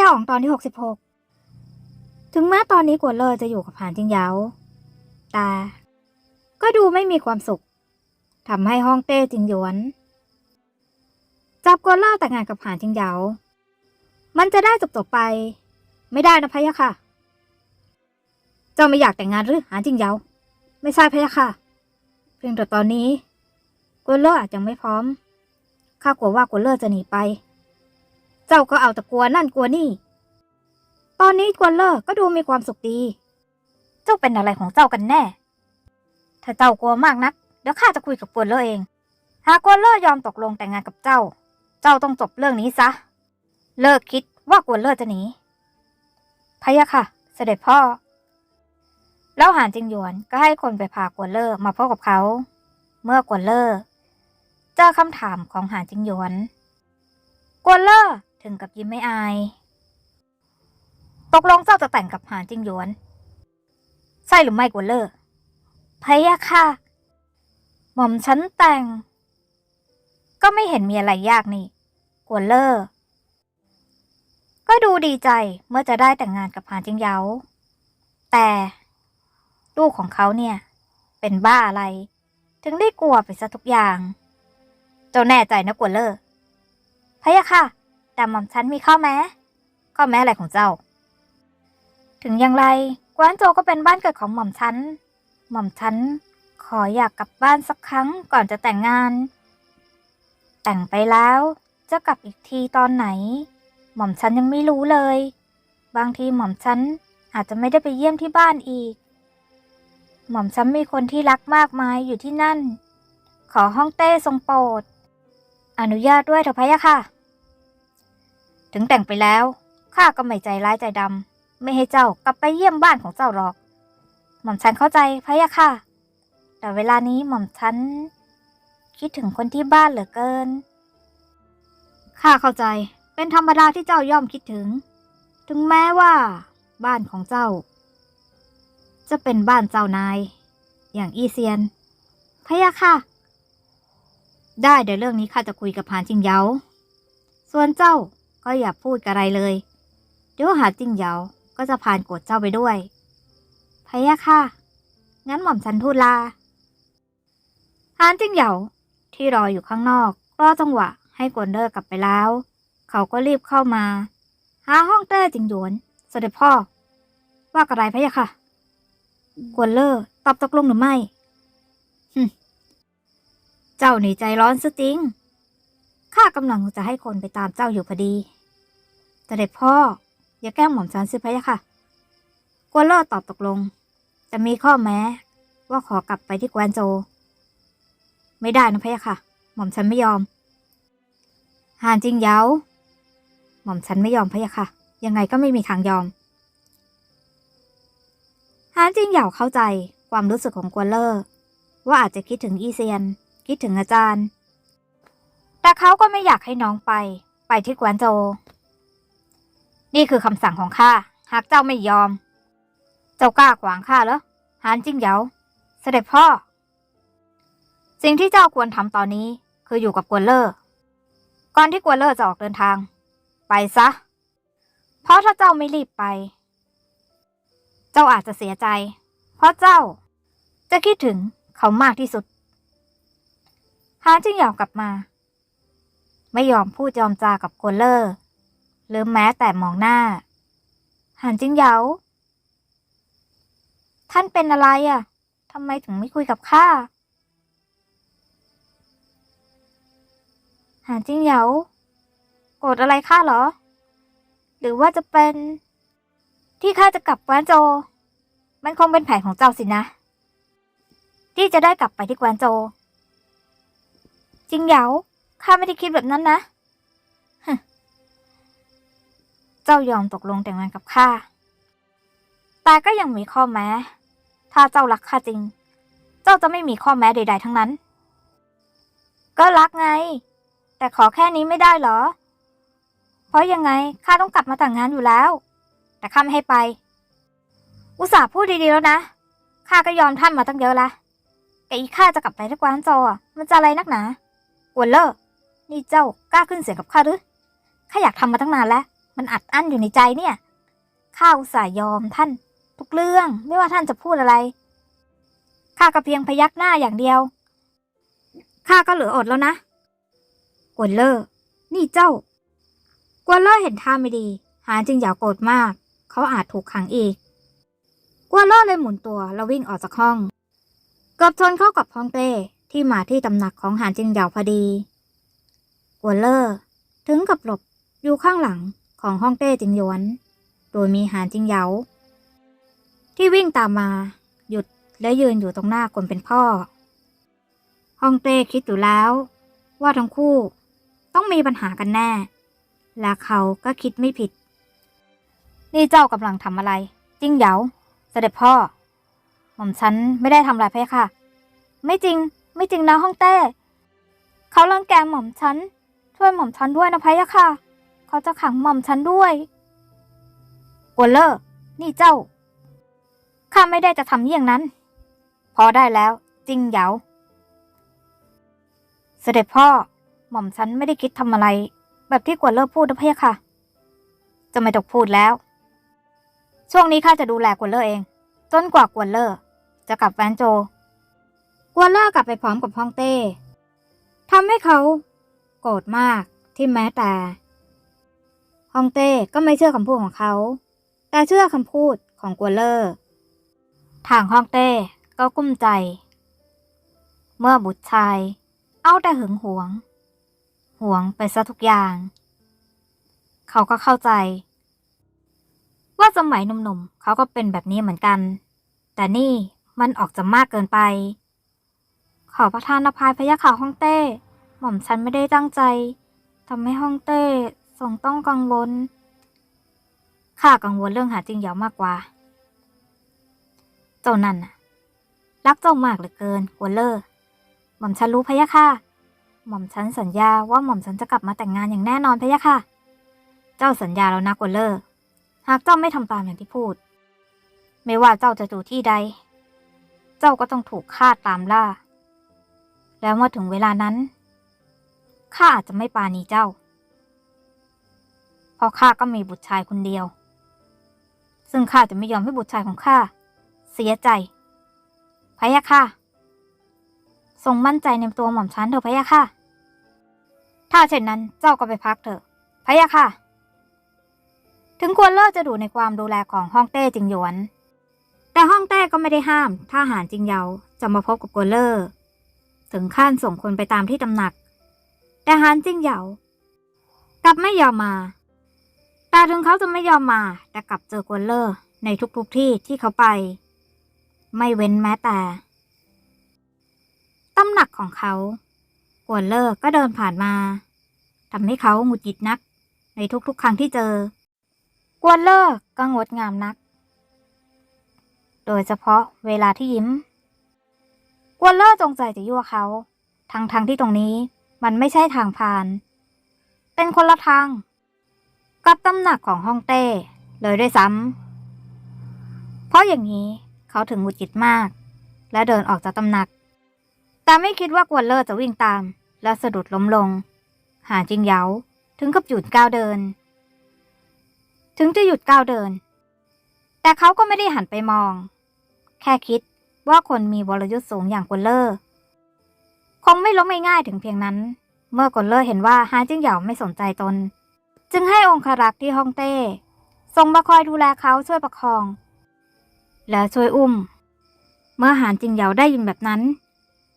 ยาของตอนที่ 66 ถึงแม้ตอนนี้กวนเลอร์จะอยู่กับหานจิงเยาแต่ก็ดูไม่มีความสุขทำให้ฮ่องเต้จิงหยวน จับกวนเลอร์แต่งงานกับหานจิงเยามันจะได้จบๆไป ไม่ได้นะพะยะค่ะ เจ้าไม่อยากแต่งงานหรือหานจิงเยาไม่ใช่พะยะค่ะ เพียงแต่ตอนนี้กวนเลอร์อาจยังไม่พร้อมข้ากลัวว่ากวนเลอร์จะหนีไป เจ้าก็เอาแต่กลัวนั่นกลัวนี่ ตอนนี้กวนเลอร์ก็ดูมีความสุขดี เจ้าเป็นอะไรของเจ้ากันแน่ ถ้าเจ้ากลัวมากนัก เดี๋ยวข้าจะคุยกับกวนเลอร์เอง หากกวนเลอร์ยอมตกลงแต่งงานกับเจ้า เจ้าต้องจบเรื่องนี้ซะ เลิกคิดว่ากวนเลอร์จะหนีพะยะค่ะ เสด็จพ่อ แล้วหานจิงหยวนก็ให้คนไปพากวนเลอร์มาพบกับเขา เมื่อกวนเลอร์เจอคำถามของหานจิงหยวนกวนเลอร์ ถึงกับยิ้มไม่อาย ตกลงเจ้าจะแต่งกับหานจิงหยวน ใช่หรือไม่กวนเลอร์พะยะค่ะ หม่อมฉันแต่ง ก็ไม่เห็นมีอะไรยากนี่กวนเลอร์ก็ดูดีใจเมื่อจะได้แต่งงานกับหานจิงเหยาแต่ลูกของเขาเนี่ย เป็นบ้าอะไร ถึงได้กลัวไปซะทุกอย่าง เจ้าแน่ใจนะกวนเลอร์พะยะค่ะ แต่หม่อมฉันมีข้อแม้ข้อแม้อะไรของเจ้า ถึงอย่างไรกวานโจก็เป็นบ้านเกิดของหม่อมฉัน หม่อมฉันขออยากกลับบ้านสักครั้งก่อนจะแต่งงาน แต่งไปแล้วจะกลับอีกทีตอนไหน หม่อมฉันยังไม่รู้เลย บางทีหม่อมฉันอาจจะไม่ได้ไปเยี่ยมที่บ้านอีก หม่อมฉันมีคนที่รักมากมายอยู่ที่นั่น ขอห้องเต้ทรงโปรด อนุญาตด้วยเถอะพะยะค่ะ ถึงแต่งไปแล้วข้าก็ไม่ใจร้ายใจดำไม่ให้เจ้ากลับไปเยี่ยมบ้านของเจ้าหรอก หม่อมฉันเข้าใจพะยะค่ะ แต่เวลานี้หม่อมฉัน คิดถึงคนที่บ้านเหลือเกินข้าเข้าใจเป็นธรรมดาที่เจ้าย่อมคิดถึง ถึงแม้ว่า บ้านของเจ้า จะเป็นบ้านเจ้านาย อย่างอีเซียนพะยะค่ะ ได้เดี๋ยวเรื่องนี้ข้าจะคุยกับหานจิงเยาส่วนเจ้า ก็อย่าพูดอะไรเลย เดี๋ยวหาจิงเหยาก็จะผ่านกดเจ้าไปด้วยพะยะค่ะ งั้นหม่อมฉันทูลลาหานจิงเหยาที่รออยู่ข้างนอกรอจังหวะให้กวนเดอร์กลับไปแล้ว เขาก็รีบเข้ามา หาห้องเต้จิงหยวนเสด็จพ่อ ว่ากระไรพะยะค่ะกวนเลอร์ตอบตกลงหรือไม่หึเจ้าหนีใจร้อนซะจริง ข้ากำลังจะให้คนไปตามเจ้าอยู่พอดีแต่เด็จพ่อ อย่าแกล้งหม่อมฉันสิพะยะค่ะกวนเลอร์ตอบตกลง แต่มีข้อแม้ว่าขอกลับไปที่แควนโจ ไม่ได้นะพะยะค่ะ หม่อมฉันไม่ยอมหานจริงเยาหม่อมฉันไม่ยอมพะยะค่ะ ยังไงก็ไม่มีทางยอมฮานจิงเหยาเข้าใจความรู้สึกของกวนเลอร์ว่าอาจจะคิดถึงอีเซียน คิดถึงอาจารย์ แต่เขาก็ไม่อยากให้น้องไป ไปที่กวนโจ นี่คือคำสั่งของข้า หากเจ้าไม่ยอม เจ้ากล้าขวางข้าเหรอฮานจิงเหยา เสด็จพ่อ สิ่งที่เจ้าควรทำตอนนี้ คืออยู่กับกวนเลอร์ ก่อนที่กวนเลอร์จะออกเดินทาง ไปซะ เพราะถ้าเจ้าไม่รีบไป เจ้าอาจจะเสียใจ เพราะเจ้า จะคิดถึงเขามากที่สุดฮานจึงเหยอมกลับมา ไม่ยอมพูดยอมจากับโกเลอร์หรือแม้แต่มองหน้าฮานจึงเหยาท่านเป็นอะไรอะทำไมถึงไม่คุยกับข้าหานจิงเหยาโกรธอะไรข้าเหรอ หรือว่าจะเป็นที่ข้าจะกลับแคว้นโจ มันคงเป็นแผนของเจ้าสินะ ที่จะได้กลับไปที่แคว้นโจ จิงเหยา ข้าไม่ได้คิดแบบนั้นนะ เจ้ายอมตกลงแต่งงานกับข้า แต่ก็ยังมีข้อแม้ ถ้าเจ้ารักข้าจริง เจ้าจะไม่มีข้อแม้ใด ๆ ทั้งนั้น ก็รักไง แต่ขอแค่นี้ไม่ได้เหรอ เพราะยังไงข้าต้องกลับมาแต่งงานอยู่แล้ว แต่ข้าไม่ให้ไป อุตส่าห์พูดดีๆแล้วนะ ข้าก็ยอมท่านมาตั้งเยอะละแต่อีข้าจะกลับไปที่กวานจอะมันจะอะไรนักหนาวนเลอร์ นี่เจ้ากล้าขึ้นเสียงกับข้าหรือข้าอยากทำมาตั้งนานแล้ว มันอัดอั้นอยู่ในใจเนี่ยข้าอุตส่าห์ยอมท่าน ทุกเรื่องไม่ว่าท่านจะพูดอะไรข้าก็เพียงพยักหน้าอย่างเดียวข้าก็เหลืออดแล้วนะกวนเลอร์นี่เจ้ากวนเลอร์เห็นท่าไม่ดี หานจึงอยากโกรธมาก เขาอาจถูกขังอีกกวนเลอร์เลยหมุนตัว แล้ววิ่งออกจากห้องเกือบชนเข้ากับฮองเต้ที่มาที่ตำหนักของหานจิงเหยาพอดี กวนเลอร์ถึงกับหลบอยู่ข้างหลังของฮ่องเต้จิงหยวน โดยมีหานจิงเหยาที่วิ่งตามมาหยุดและยืนอยู่ตรงหน้าคนเป็นพ่อฮ่องเต้คิดอยู่แล้ว ว่าทั้งคู่ต้องมีปัญหากันแน่ และเขาก็คิดไม่ผิด นี่เจ้ากำลังทำอะไร จิงเหยาเสด็จพ่อ หม่อมฉันไม่ได้ทำอะไรเพคะค่ะไม่จริง ไม่จริงนะฮ่องเต้ เขารังแกหม่อมฉัน ช่วยหม่อมฉันด้วยนะพะยะค่ะ เขาจะขังหม่อมฉันด้วยกวนเลอร์นี่เจ้า ข้าไม่ได้จะทำเยี่ยงนั้น พอได้แล้ว จริงเหยาเสด็จพ่อ หม่อมฉันไม่ได้คิดทำอะไร แบบที่กวนเลอร์พูดนะพะยะค่ะ จะไม่ต้องพูดแล้ว ช่วงนี้ข้าจะดูแลกวนเลอร์เอง จนกว่ากวนเลอร์จะกลับแวนโจกวนเลอร์กลับไปพร้อมกับฮองเต้ทำให้เขา โกรธมากที่แม้แต่ฮองเต้ก็ไม่เชื่อคำพูดของเขา แต่เชื่อคำพูดของกัวเลอร์ทางฮองเต้ก็กุ้มใจ เมื่อบุตรชาย เอาแต่หึงหวง หวงไปซะทุกอย่าง เขาก็เข้าใจ ว่าสมัยหนุ่มๆเขาก็เป็นแบบนี้เหมือนกัน แต่นี่มันออกจะมากเกินไป ขอประทานอภัยพะยะค่ะฮ่องเต้ หม่อมฉันไม่ได้ตั้งใจทำให้ฮ่องเต้ทรงต้องกังวล ข้ากังวลเรื่องหาจริงเหยามากกว่า เจ้านั่นน่ะ รักเจ้ามากเหลือเกินกัวเลอร์หม่อมฉันรู้พะยะค่ะ หม่อมฉันสัญญาว่าหม่อมฉันจะกลับมาแต่งงานอย่างแน่นอนพะยะค่ะ เจ้าสัญญาแล้วนะกัวเลอร์หากเจ้าไม่ทำตามอย่างที่พูด ไม่ว่าเจ้าจะอยู่ที่ใด เจ้าก็ต้องถูกฆ่าตามล่า แล้วเมื่อถึงเวลานั้น ข้าอาจจะไม่ปาณีเจ้า เพราะข้าก็มีบุตรชายคนเดียว ซึ่งข้าจะไม่ยอมให้บุตรชายของข้าเสียใจพะยะค่ะ ทรงมั่นใจในตัวหม่อมฉันเถอะพะยะค่ะ ถ้าเช่นนั้นเจ้าก็ไปพักเถอะพะยะค่ะ ถึงควรเลิกจะดูในความดูแลของฮ่องเต้จิงหยวน แต่ฮ่องเต้ก็ไม่ได้ห้ามทหารจิงเยาจะมาพบกับกัวเลอร์ ถึงขั้นส่งคนไปตามที่ตำหนัก แต่ฮานจิงเหยากลับไม่ยอมมา แต่ถึงเขาจะไม่ยอมมา แต่กลับเจอกวนเลอร์ในทุกๆทที่ที่เขาไป ไม่เว้นแม้แต่ตำหนักของเขากวนเลอร์ก็เดินผ่านมาทำให้เขาหงุดหงิดนัก ในทุกๆ ครั้งที่เจอกวนเลอร์ก็งดงามนัก โดยเฉพาะเวลาที่ยิ้มกวนเลอร์จงใจจะยั่วเขา ทั้งทางที่ตรงนี้ มันไม่ใช่ทางผ่าน เป็นคนละทาง กับตำหนักของฮ่องเต้ เลยด้วยซ้ำเพราะอย่างนี้เขาถึงหงุดหงิดมาก และเดินออกจากตำหนัก แต่ไม่คิดว่ากวนเลอร์จะวิ่งตาม และสะดุดล้มลง หาจิงเหยาถึงกับหยุดก้าวเดิน ถึงจะหยุดก้าวเดิน แต่เขาก็ไม่ได้หันไปมอง แค่คิดว่าคนมีวรยุทธ์สูงอย่างกวนเลอร์ คงไม่ล้มง่ายๆถึงเพียงนั้น เมื่อกวนเลอร์เห็นว่าฮานจิ้งเหยาไม่สนใจตน จึงให้องครักษ์ที่ฮ่องเต้ส่งมาคอยดูแลเขาช่วยประคอง และช่วยอุ้ม เมื่อหานจิงเหยาได้ยินแบบนั้น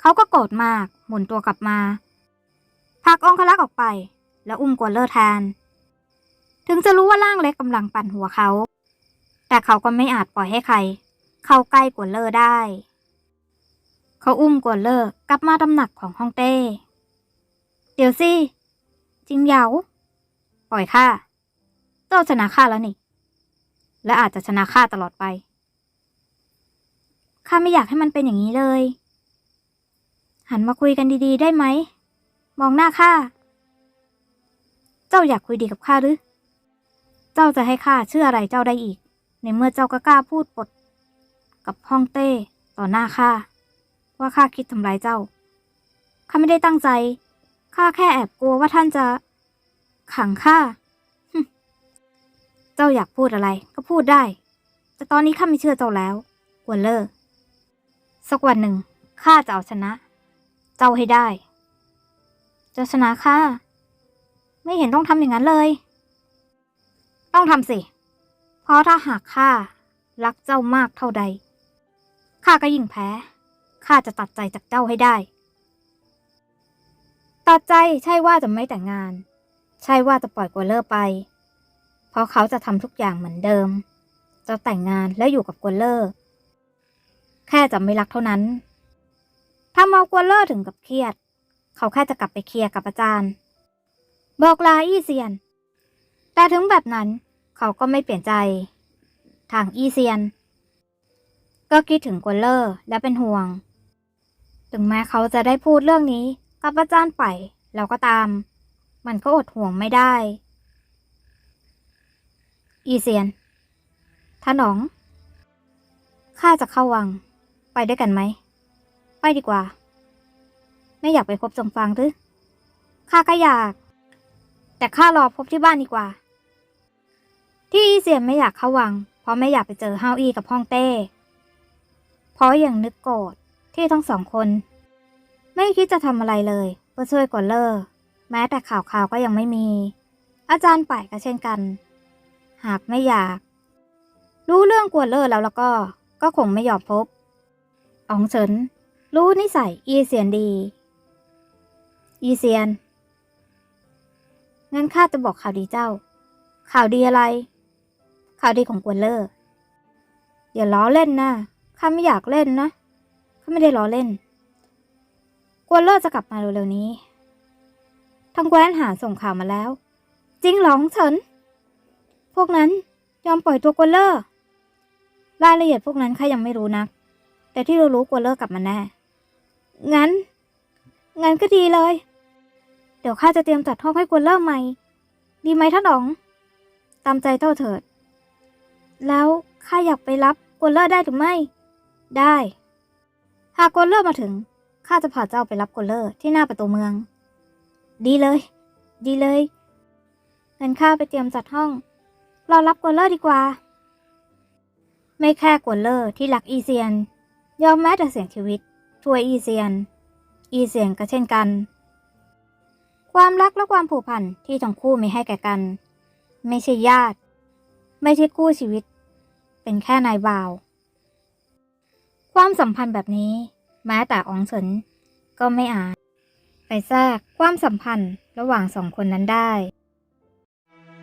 เขาก็โกรธมากหมุนตัวกลับมาผลักองครักษ์ออกไป แล้วอุ้มกวนเลอร์แทน ถึงจะรู้ว่าร่างเล็กกำลังปั่นหัวเขา แต่เขาก็ไม่อาจปล่อยให้ใคร เข้าใกล้กวนเลอร์ได้ เขาอุ้มกวนเลอร์กลับมาตำหนักของฮ่องเต้ เดี๋ยวสิจิงเหยาปล่อยข้าเจ้าชนะข้าแล้วนี่ และอาจจะชนะข้าตลอดไปข้าไม่อยากให้มันเป็นอย่างนี้เลย หันมาคุยกันดีๆ ได้ไหม มองหน้าข้า เจ้าอยากคุยดีกับข้าหรือ เจ้าจะให้ข้าเชื่ออะไรเจ้าได้อีก ในเมื่อเจ้าก็กล้าพูดปด กับฮ่องเต้ต่อหน้าข้า ว่าข้าคิดทำร้ายเจ้า ข้าไม่ได้ตั้งใจ ข้าแค่แอบกลัวว่าท่านจะ ขังข้า เจ้าอยากพูดอะไร ก็พูดได้ แต่ตอนนี้ข้าไม่เชื่อเจ้าแล้วกวนเลอร์สักวันหนึ่งข้าจะเอาชนะ เจ้าให้ได้ เจ้าชนะข้า ไม่เห็นต้องทำอย่างนั้นเลย ต้องทำสิ เพราะถ้าหากข้ารักเจ้ามากเท่าใด ข้าก็ยิ่งแพ้ ข้าจะตัดใจจากเจ้าให้ได้ ตัดใจใช่ว่าจะไม่แต่งงาน ใช่ว่าจะปล่อยกัวเลอร์ไป เพราะเขาจะทำทุกอย่างเหมือนเดิม จะแต่งงานและอยู่กับกัวเลอร์ แค่จะไม่รักเท่านั้น ถ้าเมากัวเลอร์ถึงกับเครียด เขาแค่จะกลับไปเคลียร์กับอาจารย์ บอกลาอี้เซียน แต่ถึงแบบนั้นเขาก็ไม่เปลี่ยนใจ ทางอี้เซียน ก็คิดถึงกัวเลอร์และเป็นห่วง ถึงแม้เขาจะได้พูดเรื่องนี้กับอาจารย์ไปแล้วก็ตาม มันก็อดห่วงไม่ได้ อีเซียนท่านหนอง ข้าจะเข้าวัง ไปด้วยกันไหม ไปดีกว่า ไม่อยากไปพบจงฟังหรือ ข้าก็อยาก แต่ข้ารอพบที่บ้านดีกว่า ที่อีเซียนไม่อยากเข้าวัง เพราะไม่อยากไปเจอเฮาอี้กับฮ่องเต้ เพราะยังนึกโกรธ ที่ทั้งสองคน ไม่คิดจะทำอะไรเลยเพื่อช่วยกวนเลอร์แม้แต่ข่าวข่าวก็ยังไม่มี อาจารย์ป่ายก็เช่นกัน หากไม่อยาก รู้เรื่องกวนเลอร์แล้วแล้วก็ก็คงไม่ยอมพบอองเฉิน รู้นิสัยอีเซียนดี อีเซียนงั้นข้าจะบอกข่าวดีเจ้า ข่าวดีอะไร ข่าวดีของกวนเลอร์อย่าล้อเล่นนะข้าไม่อยากเล่นนะ ขาไม่ได้ล้อเล่น กวนเลอร์จะกลับมาเร็วๆนี้ ทางแคว้นหาส่งข่าวมาแล้ว จริงหรอของเฉิน พวกนั้นยอมปล่อยตัวกวนเลอร์รายละเอียดพวกนั้นข้ายังไม่รู้นัก แต่ที่เรารู้กวนเลอร์กลับมาแน่ งั้น งั้นก็ดีเลย เดี๋ยวข้าจะเตรียมจัดห้องให้กวนเลอร์ใหม่ ดีไหมท่านอ๋อง ตามใจเจ้าเถิด แล้วข้าอยากไปรับกวนเลอร์ได้หรือไม่ ได้ หากกวเลอร์มาถึง ข้าจะพาเจ้าไปรับกวเลอร์ที่หน้าประตูเมือง ดีเลย ดีเลยงั้นข้าไปเตรียมจัดห้องรอรับกวเลอร์ดีกว่า ไม่แค่กวเลอร์ที่รักอีเซียน ยอมแม้แต่เสี่ยงชีวิต ช่วยอีเซียน อีเซียนก็เช่นกัน ความรักและความผูกพันที่ทั้งคู่มีให้แก่กัน ไม่ใช่ญาติ ไม่ใช่คู่ชีวิต เป็นแค่นายบ่าว ความสัมพันธ์แบบนี้ แม้แต่อองเฉินก็ไม่อาจ ไปแทรกความสัมพันธ์ระหว่างสองคนนั้นได้